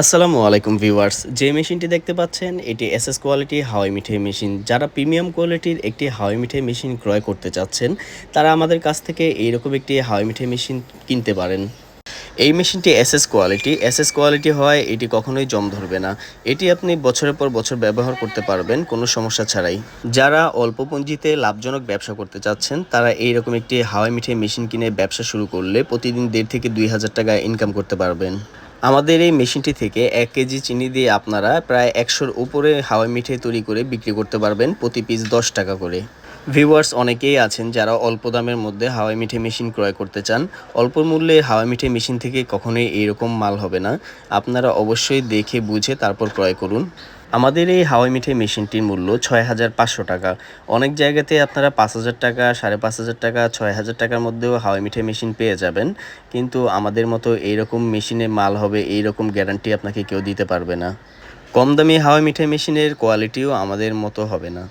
আসসালামু আলাইকুম ভিউয়ার্স, যে মেশিনটি দেখতে পাচ্ছেন, এটি এসএস কোয়ালিটি হাওয়াই মিঠাই মেশিন। যারা প্রিমিয়াম কোয়ালিটির একটি হাওয়াই মিঠাই মেশিন ক্রয় করতে চাচ্ছেন, তারা আমাদের কাছ থেকে এইরকম একটি হাওয়াই মিঠাই মেশিন কিনতে পারেন। এই মেশিনটি এসএস কোয়ালিটি এসএস কোয়ালিটি হয় এটি কখনোই জম ধরবে না। এটি আপনি বছরের পর বছর ব্যবহার করতে পারবেন, কোনো সমস্যা ছাড়াই। যারা অল্প পুঁজিতে লাভজনক ব্যবসা করতে চাচ্ছেন, তারা এইরকম একটি হাওয়াই মিঠাই মেশিন কিনে ব্যবসা শুরু করলে প্রতিদিন দেড় থেকে দুই হাজার টাকা ইনকাম করতে পারবেন। আমাদের এই মেশিনটি থেকে এক কেজি চিনি দিয়ে আপনারা প্রায় একশোর উপরে হাওয়াই মিঠাই তৈরি করে বিক্রি করতে পারবেন প্রতি পিস দশ টাকা করে। ভিউয়ার্স অনেকেই আছেন যারা অল্প দামের মধ্যে হাওয়াই মিঠে মেশিন ক্রয় করতে চান। অল্প মূল্যে হাওয়াই মিঠে মেশিন থেকে কখনোই এইরকম মাল হবে না। আপনারা অবশ্যই দেখে বুঝে তারপর ক্রয় করুন। আমাদের এই হাওয়াই মিঠে মেশিনটির মূল্য ছয় হাজার পাঁচশো টাকা। অনেক জায়গাতে আপনারা পাঁচ হাজার টাকা, সাড়ে পাঁচ হাজার টাকা, ছয় হাজার টাকার মধ্যেও হাওয়াই মিঠে মেশিন পেয়ে যাবেন। কিন্তু আমাদের মতো এইরকম মেশিনে মাল হবে, এইরকম গ্যারান্টি আপনাকে কেউ দিতে পারবে না। কম দামি হাওয়াই মিঠে মেশিনের কোয়ালিটিও আমাদের মতো হবে না।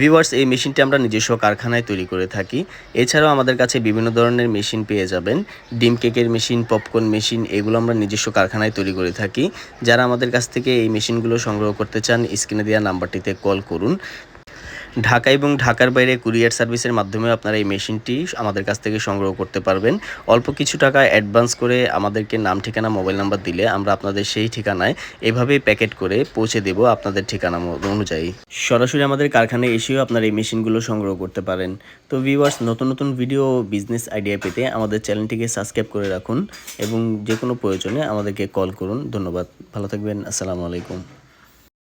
ভিউয়ার্স এই মেশিনটি আমরা নিজস্ব কারখানায় তৈরি করে থাকি। এছাড়াও আমাদের কাছে বিভিন্ন ধরনের মেশিন পেয়ে যাবেন। ডিম কেকের মেশিন, পপকর্ন মেশিন, এগুলো আমরা নিজস্ব কারখানায় তৈরি করে থাকি। যারা আমাদের কাছ থেকে এই মেশিনগুলো সংগ্রহ করতে চান, স্ক্রিনে দেওয়া নাম্বারটিতে কল করুন। ঢাকা এবং ঢাকার বাইরে কুরিয়ার সার্ভিসের মাধ্যমে আপনারা এই মেশিনটি আমাদের কাছ থেকে সংগ্রহ করতে পারবেন। অল্প কিছু টাকা অ্যাডভান্স করে আমাদেরকে নাম, ঠিকানা মোবাইল নাম্বার দিলে আমরা আপনাদের সেই ঠিকানায় এভাবেই প্যাকেট করে পৌঁছে দেব আপনাদের ঠিকানা অনুযায়ী। সরাসরি আমাদের কারখানায় এসেও আপনারা এই মেশিনগুলো সংগ্রহ করতে পারেন। তো ভিউয়ার্স নতুন নতুন ভিডিও বিজনেস আইডিয়া পেতে আমাদের চ্যানেলটিকে সাবস্ক্রাইব করে রাখুন এবং যে কোনো প্রয়োজনে আমাদেরকে কল করুন। ধন্যবাদ। ভালো থাকবেন। আসসালামু আলাইকুম।